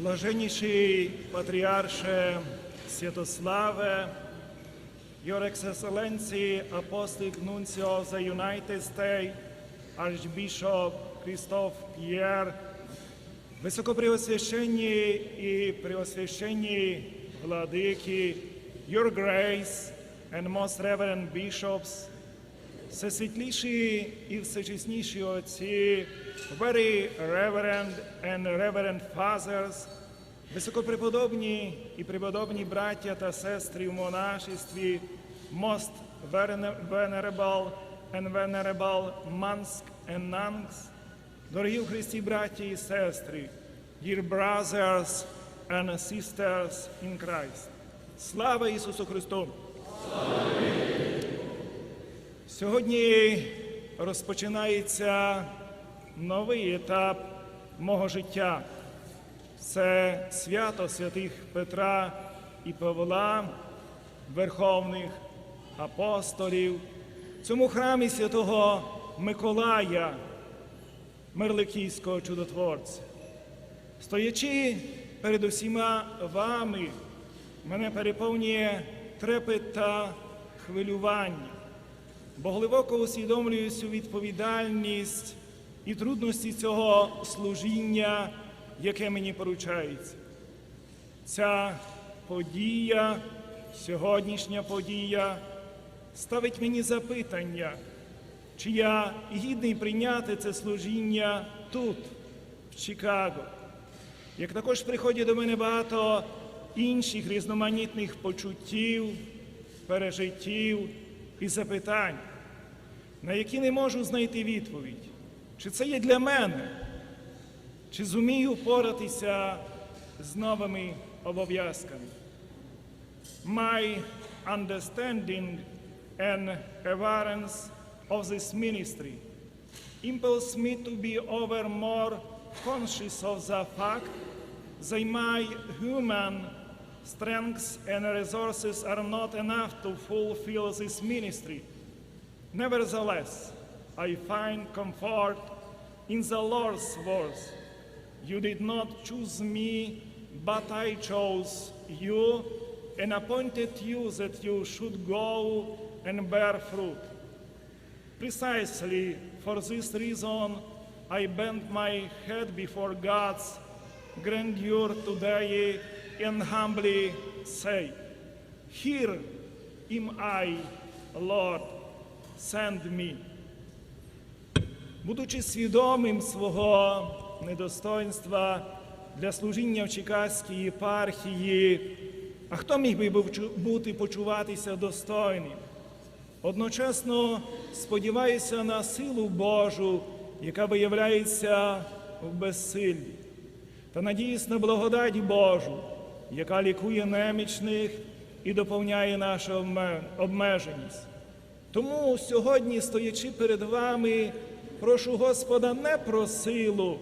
Блаженніший патріарше Святославе, Your Excellency Nuncio of the United States, Archbishop Christoph Pierre, Високопреосвященні і преосвященні владики, Your Grace and Most Reverend Bishops, Всесвітліші і всечесніші отці, very reverend and reverend fathers, високопреподобні і преподобні браття та сестри в монашестві, most venerable and venerable monks and nuns, дорогі в Христі браті і сестри, dear brothers and sisters in Christ. Слава Ісусу Христу! Сьогодні розпочинається новий етап мого життя. Це свято святих Петра і Павла, верховних апостолів, в цьому храмі святого Миколая, Мирликійського чудотворця. Стоячи перед усіма вами, мене переповнює трепет та хвилювання бо глибоко усвідомлюю всю відповідальність і трудності цього служіння, яке мені поручається. Ця подія, сьогоднішня подія, ставить мені запитання, чи я гідний прийняти це служіння тут, в Чикаго. Як також приходять до мене багато інших різноманітних почуттів, пережиттів і запитань, на які не можу знайти відповідь. Чи це є для мене? Чи зумію впоратися з новими обов'язками? My understanding and awareness of this ministry impels me to be over more conscious of the fact that my human strengths and resources are not enough to fulfill this ministry. Nevertheless, I find comfort in the Lord's words. You did not choose me, but I chose you and appointed you that you should go and bear fruit. Precisely for this reason, I bend my head before God's grandeur today and humbly say, Here am I, Lord, send me. Будучи свідомим свого недостоинства для служіння в Чикаській єпархії, а хто міг би бути почуватися достойним? Одночасно сподіваюся на силу Божу, яка виявляється в безсиллі, та надіюсь на благодать Божу, яка лікує немічних і доповняє нашу обмеженість. Тому сьогодні, стоячи перед вами, прошу Господа не про силу,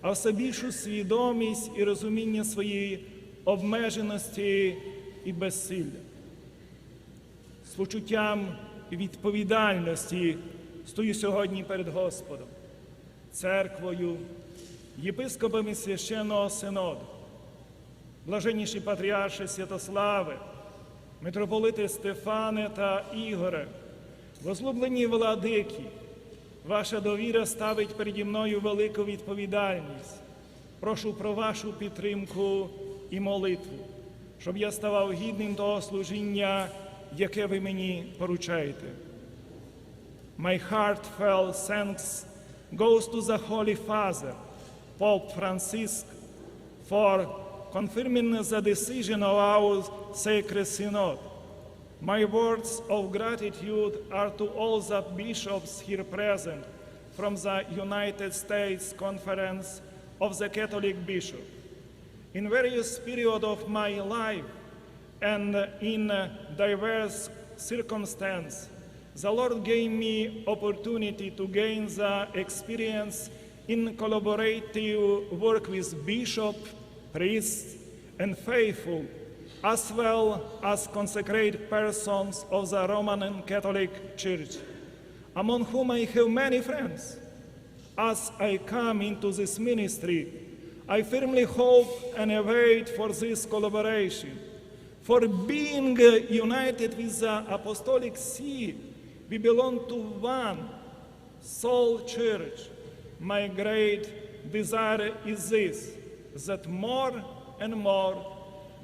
а все більшу свідомість і розуміння своєї обмеженості і безсилля. З почуттям відповідальності стою сьогодні перед Господом, церквою, єпископами священного синоду, блаженніші патріарші Святослави, митрополити Стефане та Ігоре, возлюблені владики, ваша довіра ставить переді мною велику відповідальність. Прошу про вашу підтримку і молитву, щоб я ставав гідним того служіння, яке ви мені поручаєте. My heartfelt thanks goes to the Holy Father, Pope Francis, for confirming the decision of our sacred synod. My words of gratitude are to all the bishops here present from the United States Conference of the Catholic Bishops. In various periods of my life and in diverse circumstances, the Lord gave me opportunity to gain the experience in collaborative work with bishop, priests, and faithful, as well as consecrated persons of the Roman Catholic Church, among whom I have many friends. As I come into this ministry, I firmly hope and await for this collaboration, for being united with the apostolic see, we belong to one soul church. My great desire is this that more and more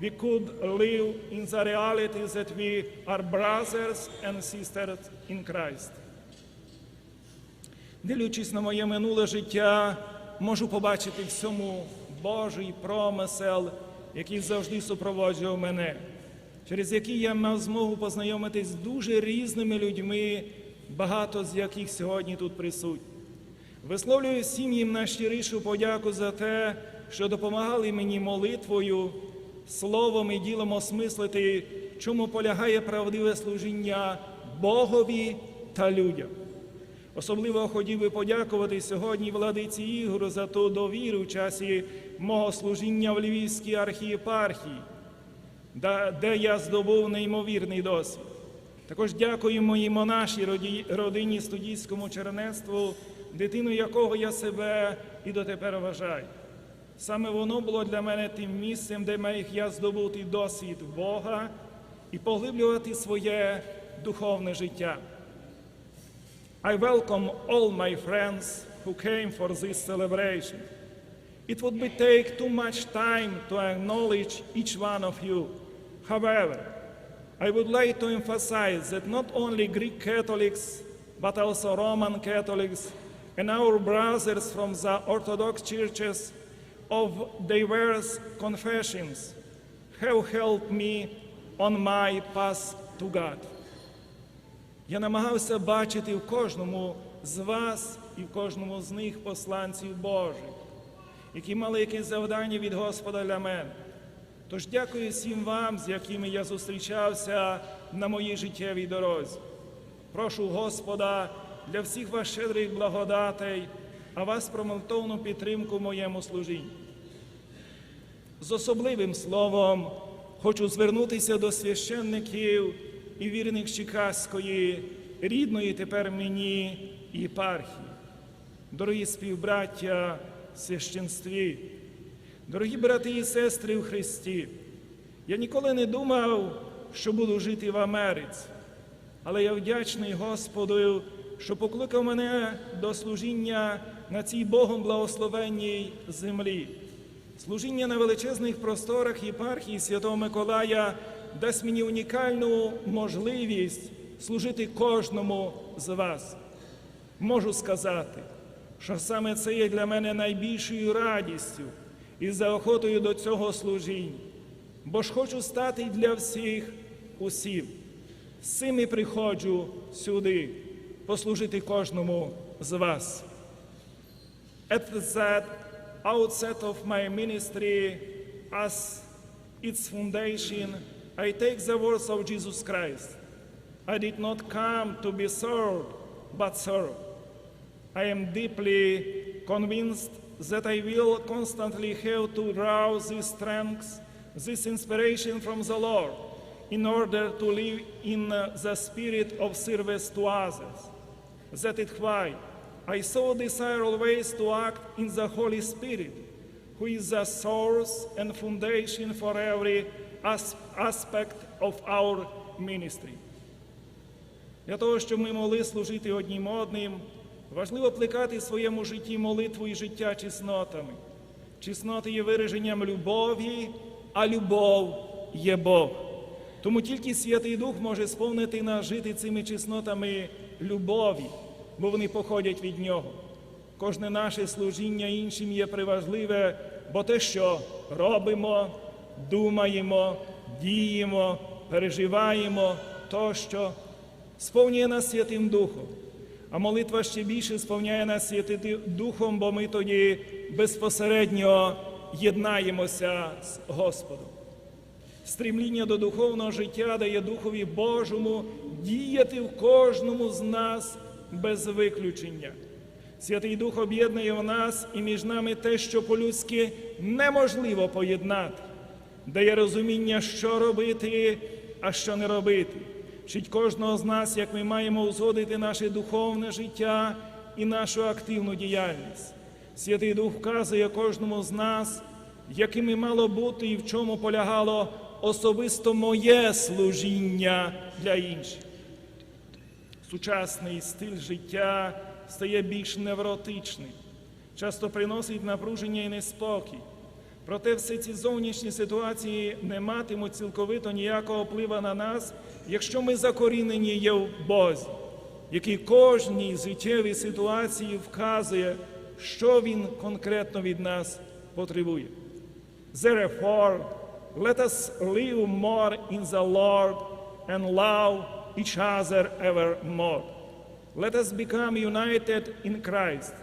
we could live in the reality that we are brothers and sisters in Christ. Дивлячись на моє минуле життя, можу побачити в цьому Божий промисел, який завжди супроводжував мене, через який я мав змогу познайомитись з дуже різними людьми, багато з яких сьогодні тут присутні. Висловлюю всім їм найщирішу подяку за те, що допомагали мені молитвою, словом і ділом осмислити, чому полягає правдиве служіння Богові та людям. Особливо хотів би подякувати сьогодні владиці Ігору за ту довіру в часі мого служіння в Львівській архієпархії, де- я здобув неймовірний досвід. Також дякую моїй монашій родині студійському чернецтву, дитину якого я себе і дотепер вважаю. Саме воно було для мене тим місцем, де міг я здобути досвід Бога і поглиблювати своє духовне життя. I welcome all my friends who came for this celebration. It would be take too much time to acknowledge each one of you. However, I would like to emphasize that not only Greek Catholics, but also Roman Catholics and our brothers from the Orthodox churches of diverse confessions have helped me on my path to God. Я намагався бачити в кожному з вас і в кожному з них посланців Божих, які мали якесь завдання від Господа для мене. Тож дякую всім вам, з якими я зустрічався на моїй життєвій дорозі. Прошу Господа для всіх вас щедрих благодатей, а вас про молитовну підтримку в моєму служінні. З особливим словом хочу звернутися до священників і вірних Чикаської, рідної тепер мені єпархії. Дорогі співбраття в священстві, дорогі брати і сестри у Христі, я ніколи не думав, що буду жити в Америці, але я вдячний Господу, що покликав мене до служіння на цій Богом благословенній землі. Служіння на величезних просторах єпархії Святого Миколая дасть мені унікальну можливість служити кожному з вас. Можу сказати, що саме це є для мене найбільшою радістю і заохотою до цього служіння, бо ж хочу стати для всіх усім. З і приходжу сюди послужити кожному з вас. At outset of my ministry as its foundation, I take the words of Jesus Christ. I did not come to be served, but serve. I am deeply convinced that I will constantly have to draw this strength, this inspiration from the Lord, in order to live in the spirit of service to others. That is why I so desire always to act in the Holy Spirit, who is the source and foundation for every as- aspect of our ministry. Для того, щоб ми могли служити однім одним, важливо плекати в своєму житті молитву і життя чеснотами. Чесноти є вираженням любові, а любов є Бог. Тому тільки Святий Дух може сповнити нас жити цими чеснотами любові, бо вони походять від Нього. Кожне наше служіння іншим є приважливе, бо те, що робимо, думаємо, діємо, переживаємо, тощо сповнює нас Святим Духом. А молитва ще більше сповняє нас Святим Духом, бо ми тоді безпосередньо єднаємося з Господом. Стрімління до духовного життя дає Духові Божому діяти в кожному з нас без виключення. Святий Дух об'єднує в нас і між нами те, що по-людськи неможливо поєднати, дає розуміння, що робити, а що не робити. Вчить кожного з нас, як ми маємо узгодити наше духовне життя і нашу активну діяльність. Святий Дух вказує кожному з нас, якими мало бути і в чому полягало особисто моє служіння для інших. Сучасний стиль життя стає більш невротичним, часто приносить напруження і неспокій. Проте всі ці зовнішні ситуації не матимуть цілковито ніякого впливу на нас, якщо ми закорінені є в Бозі, який кожній життєвій ситуації вказує, що Він конкретно від нас потребує. Therefore, let us live more in the Lord and love each other ever more. Let us become united in Christ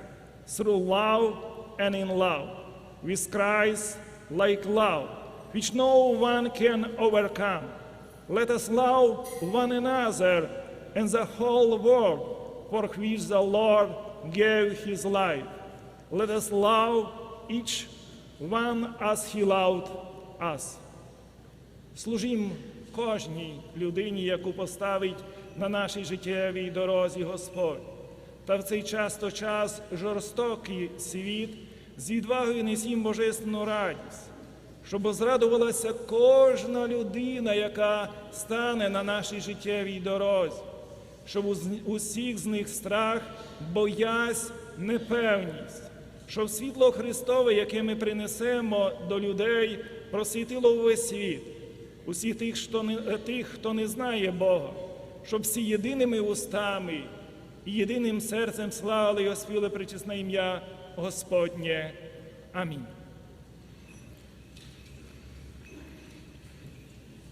through love and in love, with Christ like love, which no one can overcome. Let us love one another and the whole world for which the Lord gave his life. Let us love each one as he loved us. Служім кожній людині, яку поставить на нашій життєвій дорозі Господь. Та в цей часто час жорстокий світ з відвагою несім божественну радість, щоб зрадувалася кожна людина, яка стане на нашій життєвій дорозі, щоб усіх з них страх, боязнь, непевність, щоб світло Христове, яке ми принесемо до людей, просвітило увесь світ, усіх тих, хто не, е, тих, хто не знає Бога, щоб всі єдиними устами і єдиним серцем славили і оспіли причесне ім'я Господнє. Амінь.